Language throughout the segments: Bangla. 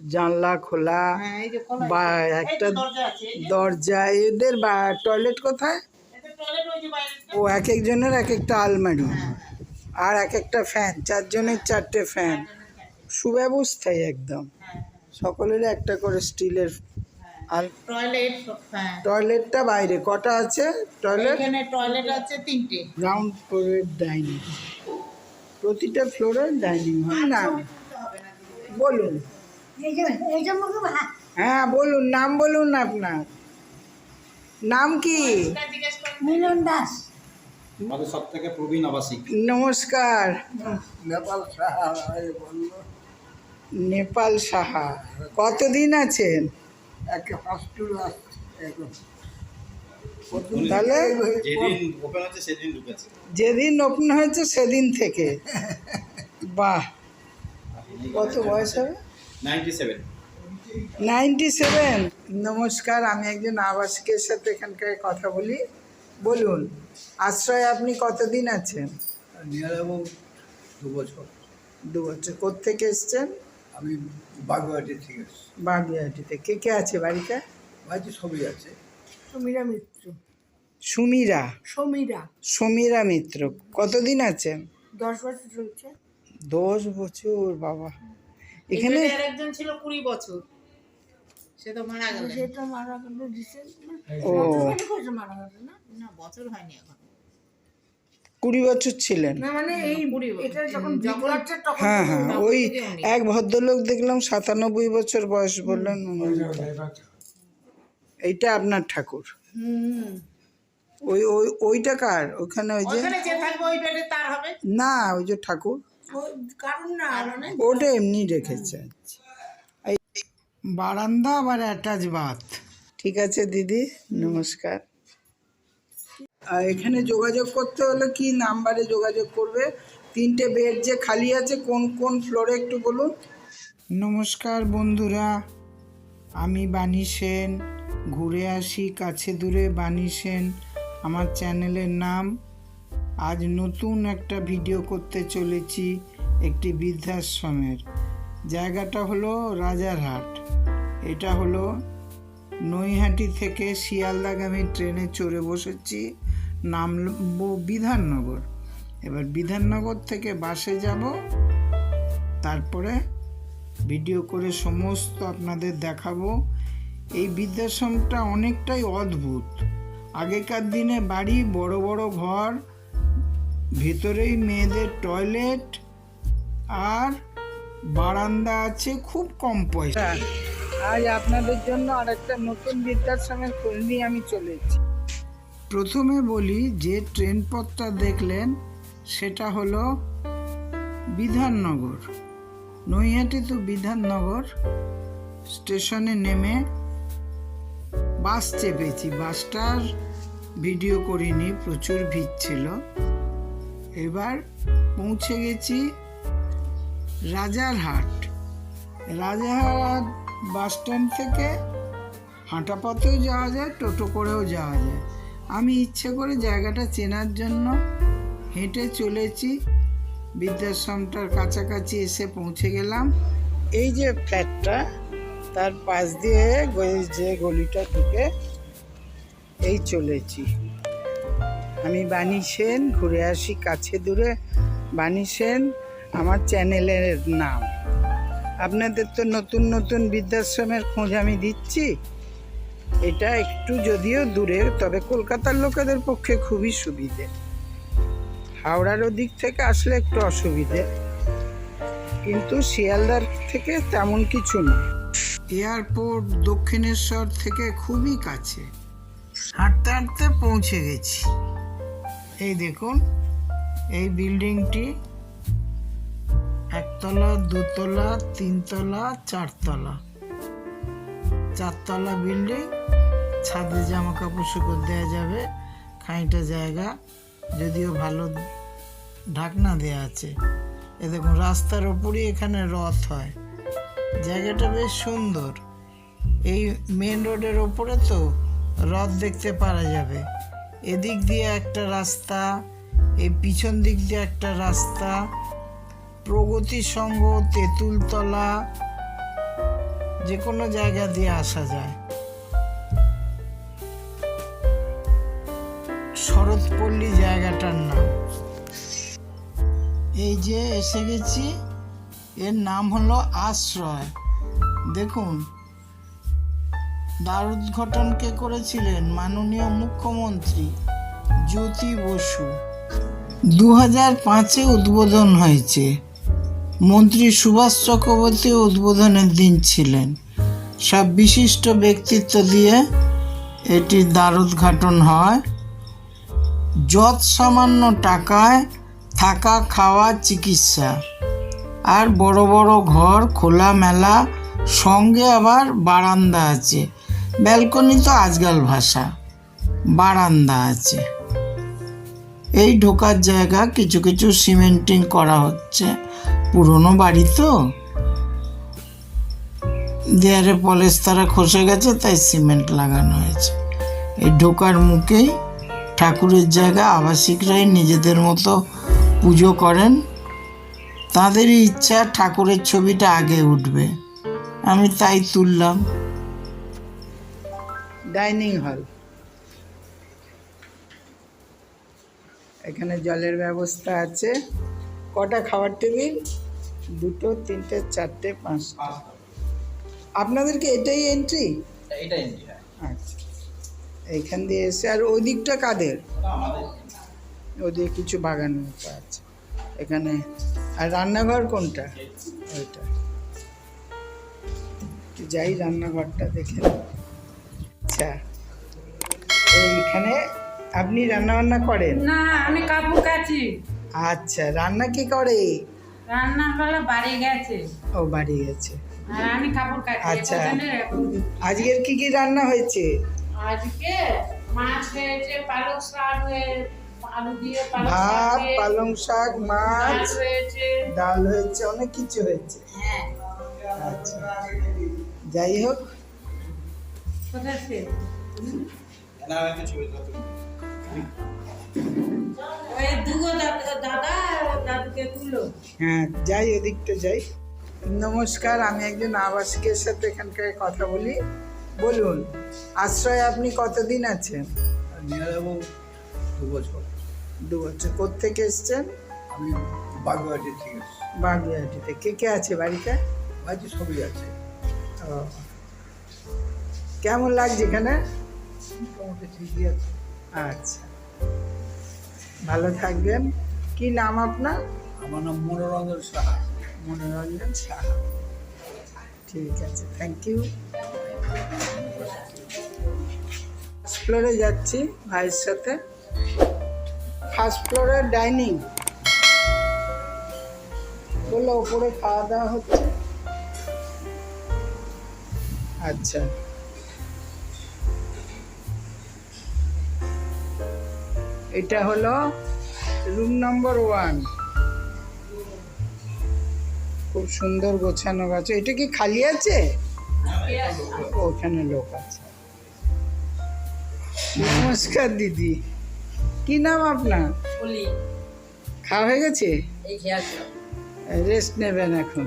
জানলা খোলা হ্যাঁ বা একটা দরজা এদের বা টয়লেট কোথায়। ও এক একজনের এক একটা। আলমারি। আর এক একটা ফ্যান চারজনের চারটে ফ্যান। সুব্যবস্থাই একদম। হ্যাঁ, সকলের একটা করে স্টিলের আর টয়লেট হ্যাঁ। টয়লেটটা বাইরে কটা আছে টয়লেট? এখানে টয়লেট আছে তিনটে। গ্রাউন্ড ফ্লোরের ডাইনিং। প্রতিটা ফ্লোরের ডাইনিং হয়। না বলুন। হ্যাঁ বলুন নাম বলুন আপনার। নাম কি। মিলন দাস। আমাদের সব থেকে প্রবীণ আবাসিক। নমস্কার। নেপাল সাহা নেপাল সাহা। কতদিন আছেন? তাহলে যেদিন ওপেন হচ্ছে সেদিন ঢুকেছে। যেদিন ওপেন হয়েছে সেদিন থেকে। বাহ। কত বয়স হবে? Ninety seven. Ninety seven. নমস্কার আমি একজন আবাসিকের সাথে এখানকার কথা বলি। বলুন আশ্রয়ে আপনি কতদিন আছেন? দু বছর। দু বছর। কোথেকে এসছেন? আমি বাগুয়াটি থেকে এসেছি। বাগিয়াটিতে কে কে আছে বাড়িতে? বাড়িতে সবই আছে। সমীরা মিত্র। সুমিরা? সমীরা। সমীরা মিত্র। কতদিন আছেন? দশ বছর চলছে। দশ বছর বাবা। এখানে আরেকজন ছিল কুড়ি বছর। সে তো মারা গেল। সে তো মারা গেল রিসেন্ট ও। মারা গেল না? না বছর হয়নি এখন। কুড়ি বছর ছিলেন। মানে হ্যাঁ হ্যাঁ ওই এক ভদ্রলোক দেখলাম সাতানব্বই বছর বয়স বললেন এইটা আপনার ঠাকুর। হুম। ওই ওই ওইটা কার? ওখানে ওই যে ওখানে যে থাকবে ওই বেডে তার হবে? না ওই যে ঠাকুর। ওটা এমনি রেখেছে। এই বারান্দা আবার অ্যাটাচ বাথ ঠিক আছে দিদি নমস্কার। আর এখানে যোগাযোগ করতে হলে কি নাম্বারে যোগাযোগ করবে? তিনটে বেড যে খালি আছে কোন কোন ফ্লোরে একটু বলুন? নমস্কার বন্ধুরা আমি বাণী সেন। ঘুরে আসি কাছে দূরে বাণী সেন। আমার চ্যানেলের নাম। আজ নতুন একটা ভিডিও করতে চলেছি। একটি বৃদ্ধাশ্রমের। জায়গাটা হলো রাজারহাট এটা হলো নৈহাটি থেকে শিয়ালদাগামী ট্রেনে চড়ে বসেছি, নামবো বিধাননগর। এবার বিধাননগর থেকে বাসে যাব, তারপরে ভিডিও করে সমস্ত আপনাদের দেখাবো। এই বৃদ্ধাশ্রমটা অনেকটাই অদ্ভুত। আগেকার দিনে বাড়ি, বড় বড় ঘর, ভেতরেই মেয়েদের টয়লেট আর বারান্দা আছে খুব কম পয়সা। আজ আপনাদের জন্য আরেকটা নতুন বৃদ্ধাশ্রমের খোঁজ নিয়ে আমি চলেছি প্রথমে বলি যে ট্রেন পথটা দেখলেন সেটা হলো বিধাননগর। নৈহাটি তো বিধাননগর স্টেশনে নেমে বাস চেপেছি। বাসটার ভিডিও করিনি প্রচুর ভিড় ছিল। এবার পৌঁছে গেছি রাজারহাট। রাজারহাট বাস স্ট্যান্ড থেকে হাঁটা পথেও যাওয়া যায়, টোটো করেও যাওয়া যায়। আমি ইচ্ছে করে জায়গাটা চেনার জন্য হেঁটে চলেছি। বৃদ্ধাশ্রমটার কাছাকাছি এসে পৌঁছে গেলাম। এই যে ফ্ল্যাটটা, তার পাশ দিয়ে যে গলিটা ঢুকে এই চলেছি। আমি বাণী সেন, ঘুরে আসি কাছে দূরে। বাণী সেন আমার চ্যানেলের নাম। আপনাদের তো নতুন নতুন বৃদ্ধাশ্রমের খোঁজ আমি দিচ্ছি। এটা একটু যদিও দূরে তবে কলকাতার লোকেদের পক্ষে খুবই সুবিধে। হাওড়ার ওদিক থেকে আসলে একটু অসুবিধে। কিন্তু শিয়ালদার থেকে তেমন কিছু না। এয়ারপোর্ট দক্ষিণেশ্বর থেকে খুবই কাছে। হাঁটতে হাঁটতে পৌঁছে গেছি। এই দেখুন, এই বিল্ডিংটি একতলা, দুতলা, তিনতলা, চারতলা। চারতলা বিল্ডিং, ছাদে জামা কাপড় শুকোর দেওয়া যাবে, খানিকটা জায়গা, যদিও ভালো ঢাকনা দেওয়া আছে। এ দেখুন, রাস্তার ওপরই এখানে রথ হয়। জায়গাটা বেশ সুন্দর। এই মেন রোডের ওপরে তো রথ দেখতে পারা যাবে। এদিক দিয়ে একটা রাস্তা, এই পিছন দিক দিয়ে একটা রাস্তা প্রগতি সংঘ তেঁতুলতলা যে কোনো জায়গা দিয়ে আসা যায়। শরৎপল্লী জায়গাটার নাম। এই যে এসে গেছি, এর নাম হলো আশ্রয়। দেখুন দ্বার উদ্ঘাটন কে করেছিলেন মাননীয় মুখ্যমন্ত্রী জ্যোতি বসু। দু হাজার পাঁচে উদ্বোধন হয়েছে। মন্ত্রী সুভাষ চক্রবর্তী উদ্বোধনের দিন ছিলেন। সব বিশিষ্ট ব্যক্তিত্ব দিয়ে এটি দ্বার উদ্ঘাটন হয়। যত সামান্য টাকায় থাকা খাওয়া চিকিৎসা, আর বড় বড় ঘর খোলা মেলা সঙ্গে আবার বারান্দা আছে। ব্যালকনি তো আজকাল ভাষা, বারান্দা আছে। এই ঢোকার জায়গা কিছু কিছু সিমেন্টিং করা হচ্ছে। পুরনো বাড়ি তো। দেয়ারে পলেস্তারা খসে গেছে, তাই সিমেন্ট লাগানো হয়েছে। এই ঢোকার মুখেই ঠাকুরের জায়গা, আবাসিকরাই নিজেদের মতো পুজো করেন। তাদেরই ইচ্ছা ঠাকুরের ছবিটা আগে উঠবে। আমি তাই তুললাম। Dining hall. এখানে জলের ব্যবস্থা আছে। কটা খাবার টেবিল? দুটো তিনটে চারটে পাঁচটা। আপনাদেরকে এটাই এন্ট্রি এটা ইন্ডিয়া আচ্ছা। এইখান দিয়ে এসে আর ওই দিকটা কাদের? আমাদের। ওদিকে কিছু বাগান মতো আছে। এখানে আর রান্নাঘর কোনটা? ওইটা। যাই রান্নাঘরটা দেখে। আচ্ছা। এইখানে আপনি রান্না বান্না করেন? না আমি কাপড় কাচি। আচ্ছা রান্না কি করে? রান্না বেলা বাড়ি গেছে। ও বাড়ি গেছে। আর আমি কাপড় কাচি আচ্ছা। আজকের কি কি রান্না হয়েছে? আজকে মাছ হয়েছে পালক শাক হয়ে আলু দিয়ে ভাত পালং শাক মাছ ডাল হয়েছে। অনেক কিছু হয়েছে। হ্যাঁ। আচ্ছা। যাই হোক। কোথায়? না একটা ছবি হ্যাঁ যাই ওদিকটা যাই। নমস্কার আমি একজন আবাসিকের সাথে এখানকার কথা বলি। বলুন আশ্রয় আপনি কতদিন আছেন? দু বছর। দু বছর। কোথেকে এসছেন? আমি বাগুয়াটি আছে বাগিয়াটিতে কে কে আছে বাড়িতে? বাড়িতে সবই আছে। ও। কেমন লাগছে এখানে? মোটামুটি ঠিকই আছে। আচ্ছা। ভালো থাকবেন। কি নাম আপনার? আমার নাম মনোরঞ্জন সাহা। মনোরঞ্জন সাহা। ঠিক আছে থ্যাংক ইউ ফার্স্ট ফ্লোরে যাচ্ছি ভাইয়ের সাথে। ফার্স্ট ফ্লোরের ডাইনিং বলল ওপরে খাওয়া দাওয়া হচ্ছে। আচ্ছা। এটা হলো রুম নম্বর ওয়ান খুব সুন্দর গোছানো গাছ। এটা কি খালি আছে? ওখানে লোক আছে। নমস্কার দিদি। কি নাম আপনার? খাওয়া হয়ে গেছে? রেস্ট নেবেন এখন।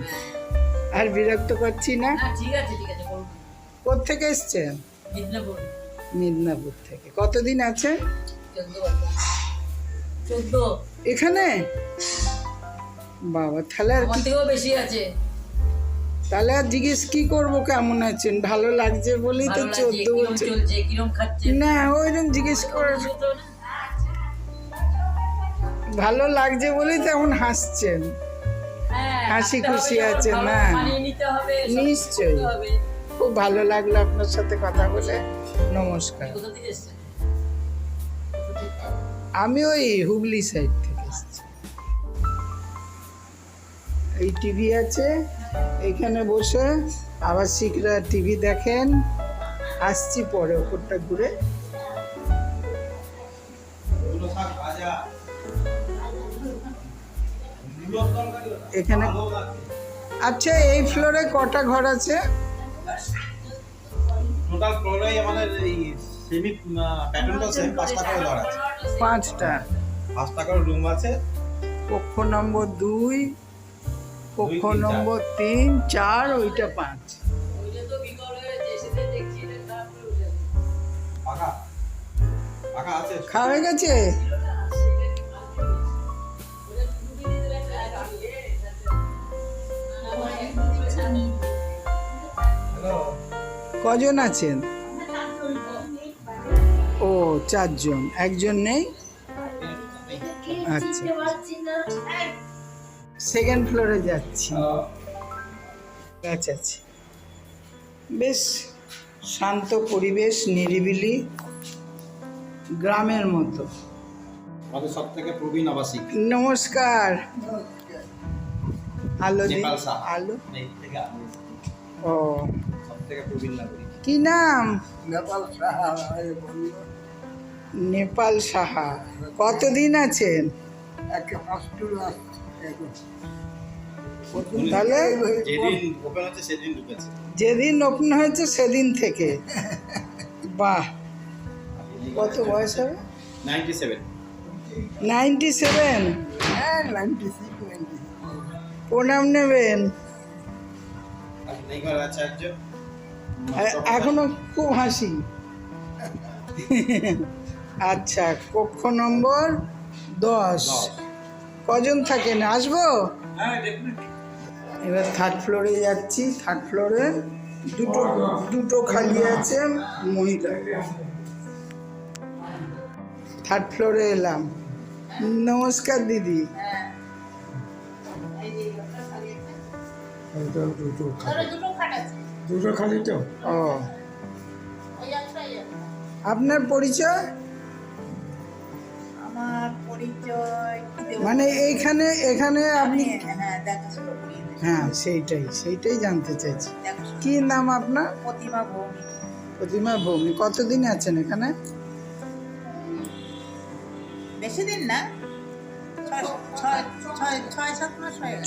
আর বিরক্ত করছি না? আছে আছে কোথেকে এসছেন? মিদনাপুর থেকে। কতদিন আছেন? চোদ্দ এখানে? বাবা তাহলে আর থেকেও বেশি আছে। তাহলে আর জিজ্ঞেস কি করব কেমন আছেন? ভালো লাগছে বলেই তো চোদ্দ বছর। না ওইরকম জিজ্ঞেস করে ভালো লাগছে বলেই তো এখন হাসছেন। হ্যাঁ, হাসি খুশি হবে, আছে, না? নিশ্চয়ই। খুব ভালো লাগল আপনার সাথে কথা বলে। নমস্কার। আমি ওই হুগলি সাইড থেকে এসেছি। এই টিভি আছে, এখানে বসে আবাসিকরা টিভি দেখেন। আসছি পরে ওপরটা ঘুরে। এখানে আচ্ছা এই ফ্লোরে কটা ঘর আছে? টোটাল ফ্লোরে আমাদের সেমি প্যাটার্নটা সেম পাঁচটা করে আছে। পাঁচটা। পাঁচটা করে রুম আছে। কক্ষ নম্বর দুই কক্ষ। নম্বর তিন চার ওইটা পাঁচ। ওইটা তো পাকা? পাকা আছে? খাওয়া হয়ে গেছে? কজন আছেন? চারজন। একজন নেই। আচ্ছা। সেকেন্ড ফ্লোরে যাচ্ছি। গাছ আছে বেশ শান্ত পরিবেশ নিরিবিলি গ্রামের মতো। আমাদের সব থেকে প্রবীণ আবাসিক। নমস্কার। আলো দিন আলো। ও। সব থেকে প্রবীণ নাগরিক। কি নাম? নেপাল নেপাল সাহা। কতদিন আছেন তাহলে যেদিন ওপেন হয়েছে সেদিন থেকে। বাহ! কত বয়স হবে? নাইনটি সেভেন নাইনটি সেভেন হ্যাঁ নাইনটি প্রণাম নেবেন। এখনও খুব হাসি। আচ্ছা কক্ষ নম্বর দশ। কজন থাকেন? আসব? হ্যাঁ এবার থার্ড ফ্লোরে যাচ্ছি। থার্ড ফ্লোরে দুটো দুটো খালি আছে মহিলা। থার্ড ফ্লোরে এলাম। নমস্কার দিদি। দুটো দুটো খাট আছে। দুটো খালি তো? ও। একটা। আপনার পরিচয়? আমার পরিচয় মানে এইখানে এখানে আপনি হ্যাঁ দেখাশোনা করি হ্যাঁ সেইটাই সেইটাই জানতে চাইছি। কি নাম আপনার? প্রতিমা ভৌমিক। প্রতিমা ভৌমি কতদিন আছেন এখানে? বেশি দিন না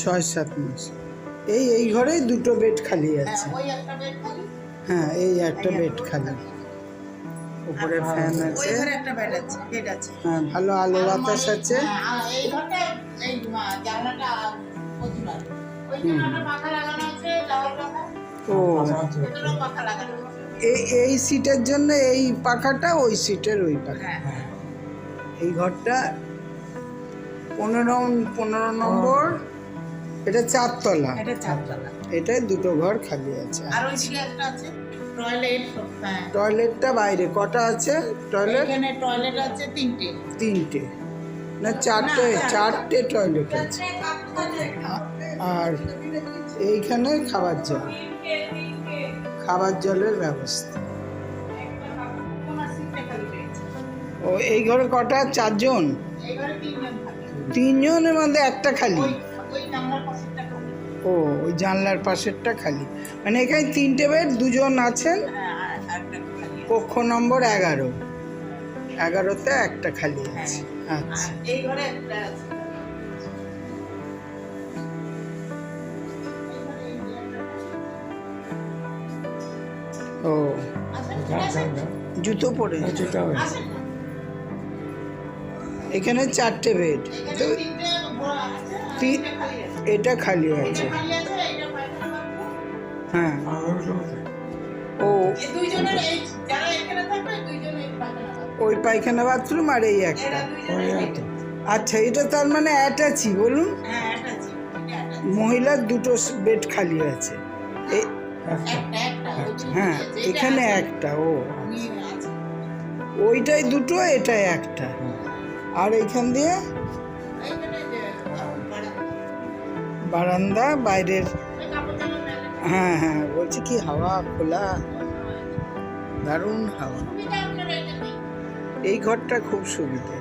ছয় সাত মাস হয়ে এই এই ঘরেই দুটো বেড খালি হ্যাঁ, আছে। হ্যাঁ এই একটা বেড খালি। উপরে ফ্যান আছে। হ্যাঁ ভালো আলো বাতাস আছে। হ্যাঁ, ও। এই এই সিটের জন্য এই পাখাটা ওই সিটের ওই পাখা। হ্যাঁ এই ঘরটা পনেরো পনেরো নম্বর। এটা চারতলা। এটা দুটো ঘর খালি আছে। আর ওই একটা আছে? টয়লেট হ্যাঁ। টয়লেটটা বাইরে কটা আছে টয়লেট? এখানে টয়লেট আছে তিনটে। তিনটে। না চারটে চারটে টয়লেট আছে। আর এইখানে খাবার জল। খাবার জলের ব্যবস্থা। ও এই ঘরে কটা? চারজন? তিনজনের মধ্যে একটা খালি। ও ওই জানলার পাশেরটা খালি। মানে এখানে তিনটে বেড দুজন আছেন? কক্ষ নম্বর এগারো। এগারোতে একটা খালি আছে। আচ্ছা। এই ঘরে ও। জুতো পরে আসেন এখানে চারটে বেড। তো এটা খালি আছে। হ্যাঁ। ও। ওই পায়খানা বাথরুম আর এই একটা। আচ্ছা এটা তার মানে অ্যাটাচই বলুন। মহিলার দুটো বেড খালি আছে। হ্যাঁ এখানে একটা, ও। ওইটাই দুটো, এটাই একটা। আর এইখান দিয়ে বারান্দা, বাইরের। হ্যাঁ হ্যাঁ বলছি কি, হাওয়া খোলা দারুণ হাওয়া। এই ঘরটা খুব সুবিধা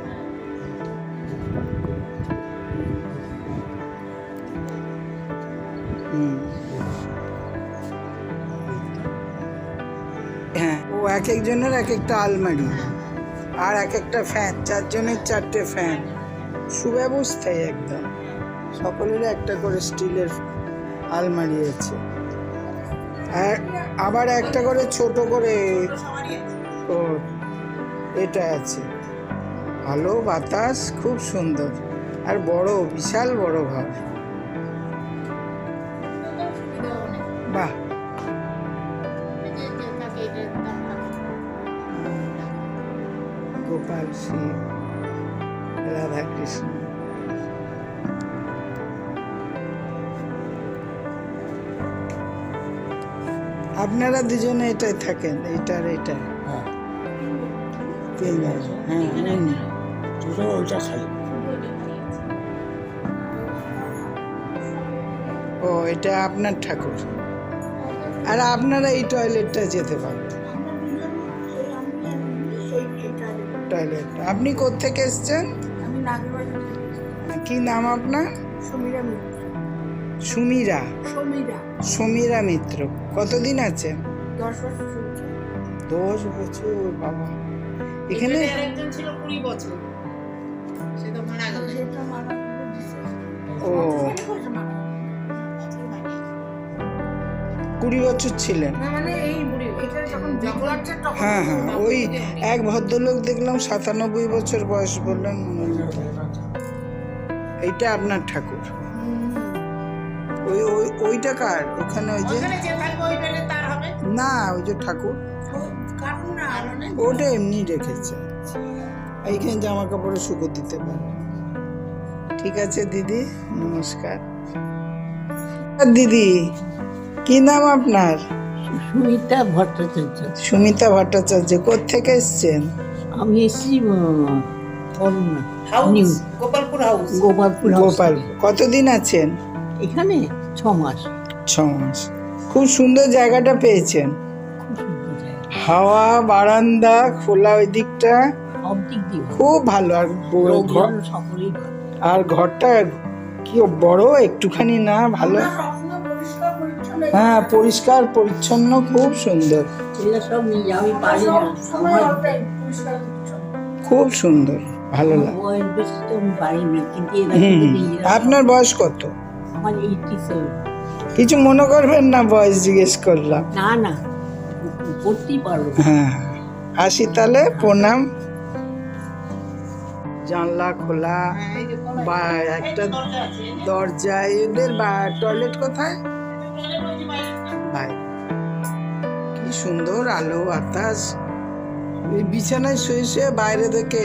হ্যাঁ ও এক একজনের এক একটা আলমারি আর এক একটা ফ্যান, চারজনের চারটে ফ্যান সুব্যবস্থায় একদম সকলের একটা করে স্টিলের আলমারি আছে। আর আবার একটা করে ছোট করে ও, এটা আছে। আলো বাতাস, খুব সুন্দর। আর বড়, বিশাল বড় ঘর। আপনারা দুজনে এটাই থাকেন এইটার এইটা হ্যাঁ। তিনজন হ্যাঁ। দুটো ওইটা খাই। ও এটা আপনার ঠাকুর। আর আপনারা এই টয়লেটটা যেতে পারেন। টয়লেট। আপনি কোথেকে এসছেন। কি নাম আপনার? সমীরা মিত্র। সুমিরা সমীরা সমীরা মিত্র কতদিন আছেন দশ বছর চলছে দশ বছর বাবা এখানে এখানে আরেকজন ছিল কুড়ি বছর সে তো মারা গেল সেটা মারা ও মারা? কুড়ি বছর ছিলেন না, মানে এই বুড়ি এটা যখন যখন- বিগড়াচ্ছে তখন হ্যাঁ হ্যাঁ ওই এক ভদ্রলোক দেখলাম সাতানব্বই বছর বয়স বললেন এইটা আপনার ঠাকুর ওইটা কার? ওখানে ওই যে ওখানে যে থাকবে ওই পেলে তার হবে? না ওই যে ঠাকুর। কারণ ওটা এমনি রেখেছে। এইখানে জামা কাপড়ে শুকো দিতে পারে। ঠিক আছে দিদি নমস্কার। আর দিদি কি নাম আপনার? সুমিতা ভট্টাচার্য। সুমিতা ভট্টাচার্য কোথেকে এসছেন? আমি এসেছি গোপালপুর হাউস গোপালপুর গোপাল থেকে। কতদিন আছেন? এখানে ছ মাস ছ মাস খুব সুন্দর জায়গাটা পেয়েছেন। হাওয়া বারান্দা খোলা ওই দিকটা। সব দিক দিয়ে খুব ভালো। আর ঘর সকলেই আর ঘরটা কি বড়? একটুখানি না ভালো। পরিষ্কার পরিচ্ছন্ন। হ্যাঁ পরিষ্কার পরিচ্ছন্ন খুব সুন্দর। খুব সুন্দর ভালো লাগে। আপনার বয়স কত? আমার এইটি সেভেন কিছু মনে করবেন না বয়স জিজ্ঞেস করলাম। না না করতেই পারব। হ্যাঁ আসি তাহলে প্রণাম। জানলা খোলা বা একটা দরজা এদের বা টয়লেট কোথায়? কি সুন্দর আলো বাতাস। এই বিছানায় শুয়ে শুয়ে বাইরে থেকে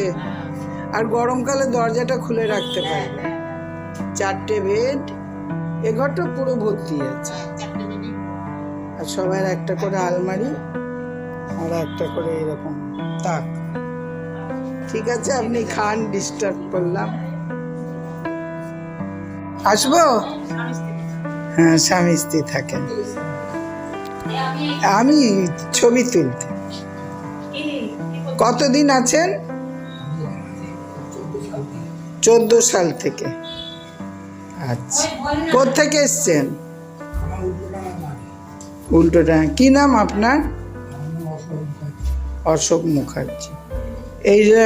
আর গরমকালে দরজাটা খুলে রাখতে পারবে চারটে বেড এ ঘরটা পুরো ভর্তি আছে। আর সবার একটা করে আলমারি, আর একটা করে এরকম তাক। ঠিক আছে, আপনি খান ডিস্টার্ব করলাম। আসব? হ্যাঁ স্বামী স্ত্রী থাকেন। আমি ছবি তুলতে। কতদিন আছেন? চোদ্দ সাল থেকে। আচ্ছা। কোথেকে এসছেন? উল্টোটা কি নাম আপনার? অশোক মুখার্জি। এই যে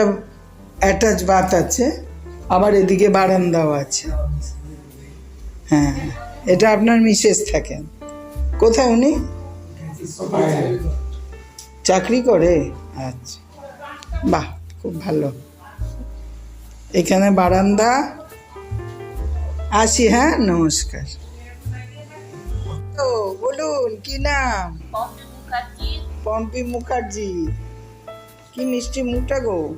অ্যাটাচ বাত আছে আবার এদিকে বারান্দাও আছে। হ্যাঁ এটা আপনার মিসেস থাকেন। কোথায় উনি? চাকরি করে? আচ্ছা। বাহ খুব ভালো। এখানে বারান্দা আসি হ্যাঁ? নমস্কার। তো বলুন কি নাম? পম্পি মুখার্জি। কি মিষ্টি মুখটা গো?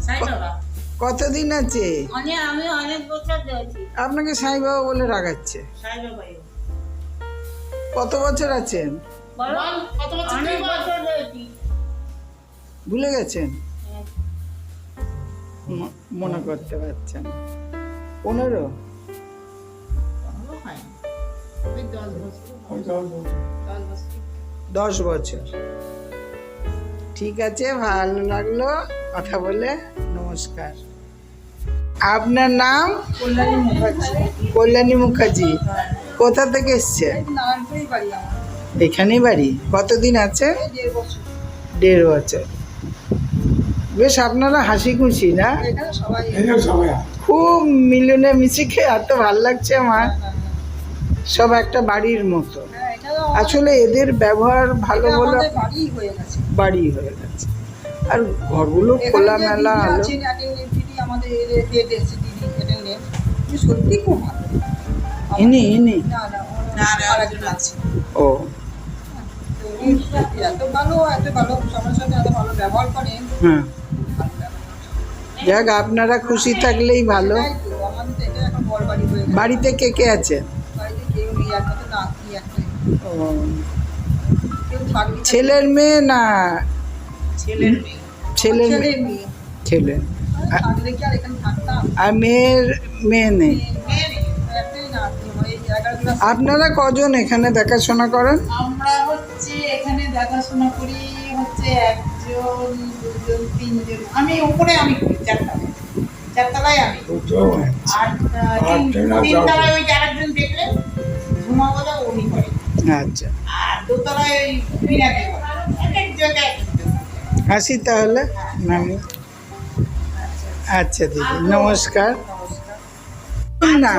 সাই বাবা। কতদিন আছে? আমি অনেক বছর দিয়েছি আপনাকে সাই বাবা বলে রাগাচ্ছে। কত বছর আছেন? ভুলে গেছেন? ম- মনে করতে পারছেন না। পনেরো। দশ বছর। ঠিক আছে ভালো লাগল। কথা বলে নমস্কার। আপনার নাম? কল্যাণী মুখার্জি। কল্যাণী মুখার্জি। কোথা থেকে এসছে? এখানেই বাড়ি? কতদিন আছে? দেড় বছর। দেড় বছর। বেশ আপনারা হাসি খুশি না? এখানে সবাই খুব মিলনে মিশিকে এত ভালো লাগছে আমার। সব একটা বাড়ির মতো। হ্যাঁ আসলে এদের ব্যবহার ভালো বলে বাড়ি হয়ে গেছে। বাড়ি হয়ে গেছে। আর ঘরগুলো খোলা মেলা আলো। সত্যি খুব ভালো। ইনি ইনি? না না না, না, আরেকজন আছে। ও। এত ভালো এত ভালো সবার সাথে এত ভালো ব্যবহার করেন। হ্যাঁ। ভালো যাক আপনারা খুশি থাকলেই ভালো। বাড়িতে কে কে আছে। ছেলের মেয়ে না? ছেলের ছেলে মেয়ে। মেয়ে। ছেলে। আর মেয়ের মেয়ে নেই। আপনারা কজন এখানে দেখাশোনা করেন? আমরা হচ্ছে এখানে দেখাশোনা করি হচ্ছে একজন দুজন তিনজন। আমি উপরে আমি করি চারতলায়। চারতলায় আমি। আর তিনতলায় ওই আরেকজন দেখলে ঘুমা বলে উনি করে। আচ্ছা। আর দোতলায় ওই বিনাকে করে। এক এক জায়গায়। আসি তাহলে মামি আচ্ছা দিদি। নমস্কার। না।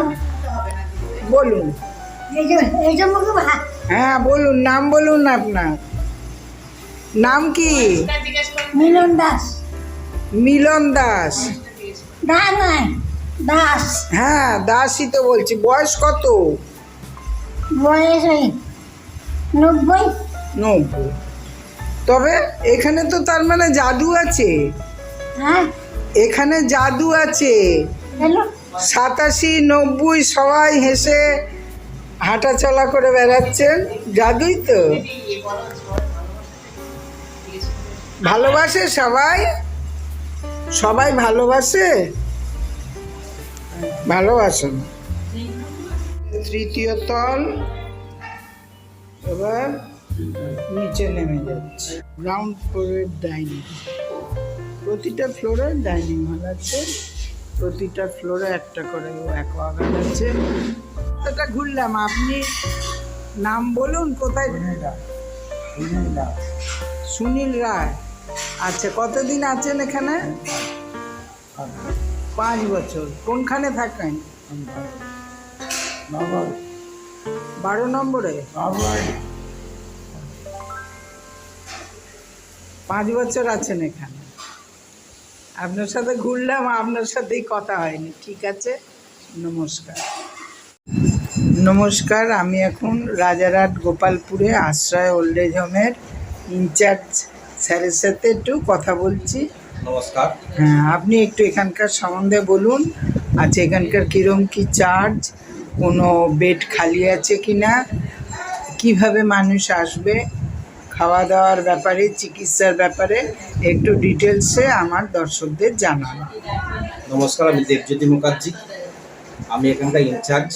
বলুন। হ্যাঁ বলুন নাম বলুন আপনার। নাম কি? মিলন দাস। মিলন দাস। না নয় দাস। হ্যাঁ দাসই তো বলছি। বয়স কত? বয়স ওই নব্বই। নব্বই। তবে এখানে তো তার মানে জাদু আছে। হ্যাঁ। এখানে জাদু আছে। সাতাশি নব্বই সবাই হেসে হাঁটা চলা করে বেড়াচ্ছেন। জাদুই তো। ভালোবাসে সবাই? সবাই ভালোবাসে? ভালোবাসে না। তৃতীয় তল এবার নিচে নেমে যাচ্ছে। গ্রাউন্ড ফ্লোরের ডাইনিং প্রতিটা ফ্লোরে ডাইনিং হল আছে। প্রতিটা ফ্লোরে একটা করে অ্যাকোয়াগার্ড আছে। এটা ঘুরলাম আপনি নাম বলুন কোথায়? ঘুরে সুনীল রায়। আচ্ছা কতদিন আছেন এখানে? পাঁচ বছর। কোনখানে থাকেন? বারো নম্বরে? পাঁচ বছর আছেন এখানে। আপনার সাথে ঘুরলাম, আপনার সাথেই কথা হয়নি। ঠিক আছে? নমস্কার। নমস্কার, আমি এখন রাজারহাট গোপালপুরে আশ্রয় ওল্ড এজ হোমের ইনচার্জ স্যারের সাথে একটু কথা বলছি। নমস্কার। হ্যাঁ আপনি একটু এখানকার সম্বন্ধে বলুন। আচ্ছা এখানকার কীরকম কী চার্জ কোনো বেড খালি আছে কি না কীভাবে মানুষ আসবে? খাওয়া দাওয়ার ব্যাপারে চিকিৎসার ব্যাপারে একটু ডিটেলসে আমার দর্শকদের জানান। নমস্কার আমি দেবজ্যোতি মুখার্জি। আমি এখানকার ইনচার্জ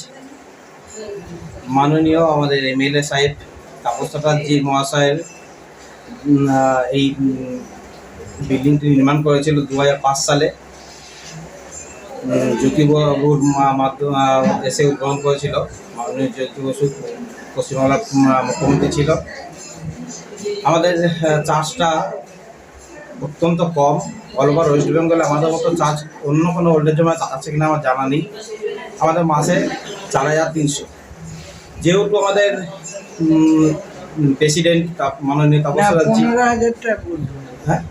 মাননীয় আমাদের এমএলএ সাহেব তাপস চ্যাটার্জি মহাশয়ের এই বিল্ডিংটি নির্মাণ করেছিল দু হাজার পাঁচ সালে। উম, জ্যোতিবাবুর মা- মাধ্যম এসে উদ্বোধন করেছিল। মাননীয় জ্যোতি বসু পশ্চিমবাংলার মুখ্যমন্ত্রী ছিল। আমাদের চার্জটা অত্যন্ত কম। অল ওভার ওয়েস্ট বেঙ্গলে আমাদের মতো চার্জ অন্য কোনো ওল্ডেজ জমা আছে কিনা আমার জানা নেই। আমাদের মাসে চার হাজার তিনশো। যেহেতু আমাদের প্রেসিডেন্ট মাননীয় তাপস ব্যানার্জি পনেরো হাজার টাকা হ্যাঁ?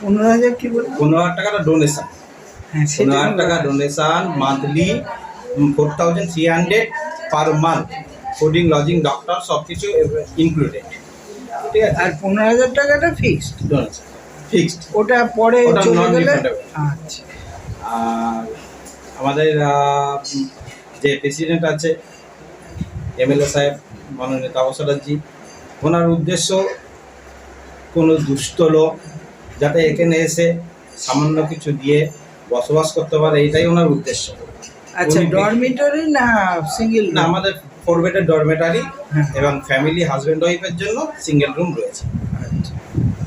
পনেরো হাজার কি বলব? পনেরো হাজার টাকাটা ডোনেশন হ্যাঁ পনেরো হাজার টাকা donation monthly four thousand three hundred per month fooding lodging doctor সব কিছু ইনক্লুডেড ঠিক আছে? আর পনেরো হাজার টাকাটা ফিক্সড ডোনেশন ফিক্সড ওটা পরে চলে গেলে আচ্ছা। আর আমাদের যে প্রেসিডেন্ট আছে এমএলএ সাহেব মাননীয় তাপস চ্যাটার্জি। ওনার উদ্দেশ্য কোনো দুষ্ট লোক যাতে এখানে এসে সামান্য কিছু দিয়ে বসবাস করতে পারে এটাই ওনার উদ্দেশ্য। আচ্ছা ডরমিটরি না সিঙ্গেল না আমাদের ফোর বেডের ডরমেটারি হ্যাঁ। এবং ফ্যামিলি হাজব্যান্ড ওয়াইফের জন্য সিঙ্গেল রুম রয়েছে।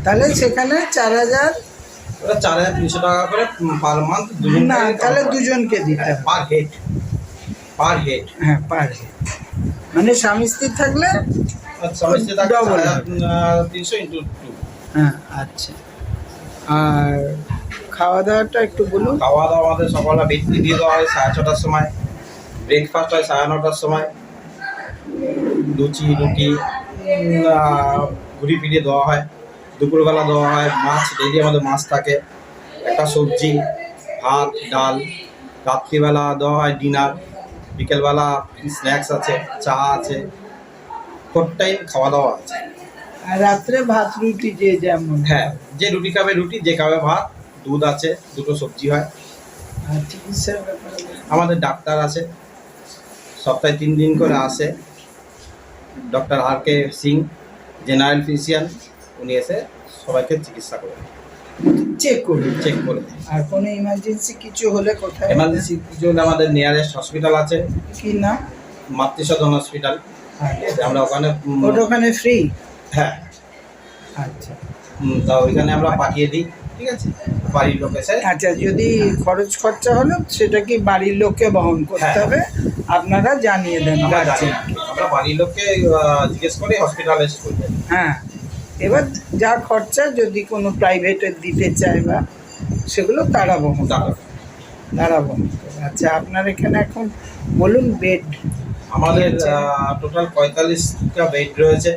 তাহলে সেখানে চার হাজার? ওটা চার হাজার তিনশো টাকা করে পার মান্থ দুজন না তাহলে দুজনকে দিতে পার হেড পার হেড হ্যাঁ পারে মানে স্বামী স্ত্রী থাকলে ইন্টু হ্যাঁ আচ্ছা। আর খাওয়া দাওয়াটা একটু বলুন। খাওয়া দাওয়া আমাদের সকালবেলা বিক্রি দিয়ে দেওয়া হয় সাড়ে ছটার সময়। ব্রেকফাস্ট হয় সাড়ে নটার সময়। লুচি রুটি ঘুরি ফিরিয়ে দেওয়া হয়। দুপুরবেলা দেওয়া হয় মাছ ডেলি আমাদের মাছ থাকে। একটা সবজি ভাত ডাল। রাত্রিবেলা দেওয়া হয় ডিনার বিকেলবেলা স্ন্যাক্স আছে চা আছে ফোর টাইম খাওয়া দাওয়া আছে। আর রাত্রে ভাত রুটি যে যেমন। হ্যাঁ যে রুটি খাবে রুটি যে খাবে ভাত দুধ আছে দুটো সবজি হয়। আর চিকিৎসার ব্যাপারে আমাদের ডাক্তার আছে সপ্তাহে তিন দিন করে আসে। Doctor R K Singh general physician উনি এসে সবাইকে চিকিৎসা করে চেক করুন চেক করে আর কোনো ইমার্জেন্সি কিছু হলে কোথায়? এমার্জেন্সি কিছু হলে আমাদের নিয়ারেস্ট হসপিটাল আছে। কি না মাতৃসদন হসপিটাল আমরা ওখানে ওটা ওখানে ফ্রি হ্যাঁ। আচ্ছা। তা ওইখানে আমরা পাঠিয়ে দিই ঠিক আছে? বাড়ির লোক এসে। আচ্ছা যদি খরচ খরচা হলো সেটা কি বাড়ির লোককে বহন করতে হ্যাঁ। হবে? আপনারা জানিয়ে দেন। আমরা বাড়ির লোককে জিজ্ঞেস করে হসপিটালে হ্যাঁ। এবার যা খরচা যদি কোনো প্রাইভেটে দিতে চায় বা সেগুলো তারা বহন তারা বহন আচ্ছা আপনার এখানে এখন বলুন বেড আমাদের টোটাল পঁয়তাল্লিশটা বেড রয়েছে।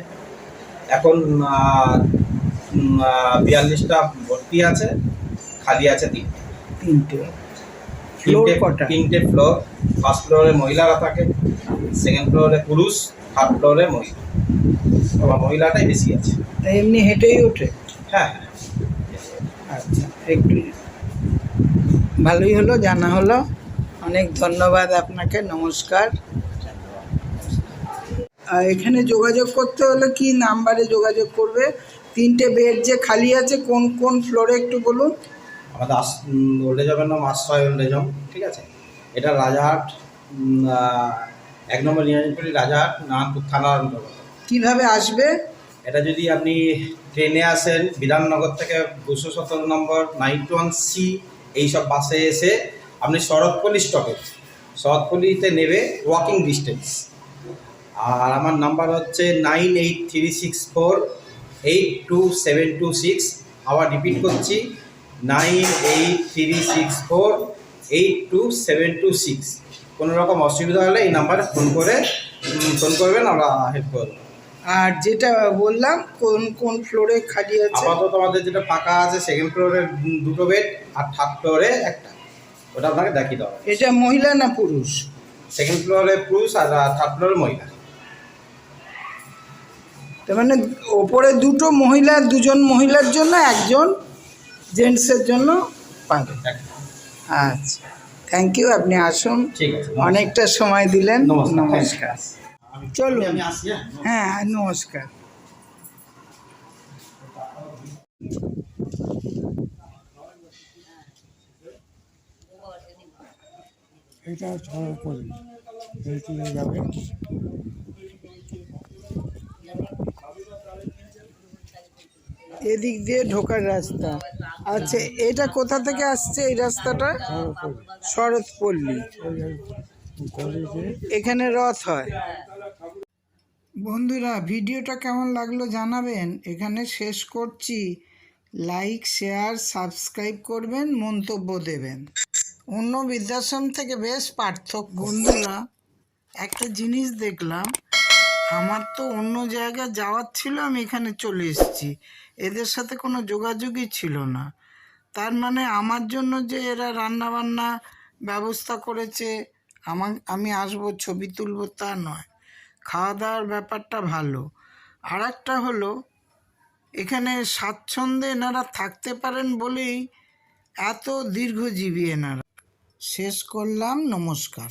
এখন বিয়াল্লিশটা ভর্তি আছে খালি আছে তিনটে। তিনটে। তিনটে তিনটে ফ্লোর ফার্স্ট ফ্লোরে মহিলারা থাকে। সেকেন্ড ফ্লোরে পুরুষ থার্ড ফ্লোরে মহিলা। আবার মহিলাটাই বেশি আছে। এমনি হেঁটেই ওঠে? হ্যাঁ। আচ্ছা একটু ভালোই হলো জানা হলো। অনেক ধন্যবাদ আপনাকে নমস্কার। আর এখানে যোগাযোগ করতে হলে কি নাম্বারে যোগাযোগ করবে? তিনটে বেড যে খালি আছে কোন কোন ফ্লোরে একটু বলুন? আমাদের আস ওল্ড এজের নাম আশ্রয় ওল্ড এজ ঠিক আছে? এটা রাজাহাট এক নম্বর নিয়াজপুরি রাজাহাট নারায়ণপুর থানার অন্তর্গত। কীভাবে আসবে? এটা যদি আপনি ট্রেনে আসেন বিধাননগর থেকে দুশো সতেরো নম্বর নাইন ওয়ান সি এইসব বাসে এসে আপনি শরৎপল্লী স্টপেজ শরৎপল্লীতে নেবে ওয়াকিং ডিস্টেন্স আর আমার নাম্বার হচ্ছে nine eight three six four eight two seven two six. আবার রিপিট করছি nine eight three six four eight two seven two six. কোনো রকম অসুবিধা হলে এই নাম্বারে ফোন করে ফোন করবেন আমরা হেল্প করব। আর যেটা বললাম কোন কোন ফ্লোরে খালি আছে? আপাতত আমাদের যেটা ফাঁকা আছে সেকেন্ড ফ্লোরে দুটো বেড আর থার্ড ফ্লোরে একটা। ওটা আপনাকে দেখিয়ে দেওয়া এটা মহিলা না পুরুষ? সেকেন্ড ফ্লোরে পুরুষ আর থার্ড ফ্লোরে মহিলা। তার মানে ওপরে দুটো মহিলা দুজন মহিলার জন্য একজন জেন্টসের জন্য পাবে। একটা। আচ্ছা। থ্যাংক ইউ আপনি আসুন। অনেকটা সময় দিলেন। নমস্কার। চলুন। হ্যাঁ হ্যাঁ নমস্কার। এটা যাবে। এদিক দিয়ে ঢোকার রাস্তা। আচ্ছা এটা কোথা থেকে আসছে এই রাস্তাটা? শরৎপল্লী। এখানে রথ হয়। বন্ধুরা, ভিডিওটা কেমন লাগল জানাবেন? এখানে শেষ করছি। লাইক, শেয়ার, সাবস্ক্রাইব করবেন, মন্তব্য দেবেন। অন্য বৃদ্ধাশ্রম থেকে বেশ পার্থক্য। বন্ধুরা, একটা জিনিস দেখলাম, আমার তো অন্য জায়গায় যাওয়ার ছিল, আমি এখানে চলে এসেছি। এদের সাথে কোনো যোগাযোগই ছিল না। তার মানে আমার জন্য যে এরা রান্না বান্না ব্যবস্থা করেছে, আমার, আমি আসব, ছবি তুলব তা নয়। খাওয়া দাওয়ার ব্যাপারটা ভালো। আর একটা হলো, এখানে স্বাচ্ছন্দ্যে এনারা থাকতে পারেন বলেই এত দীর্ঘজীবী এনারা। শেষ করলাম, নমস্কার।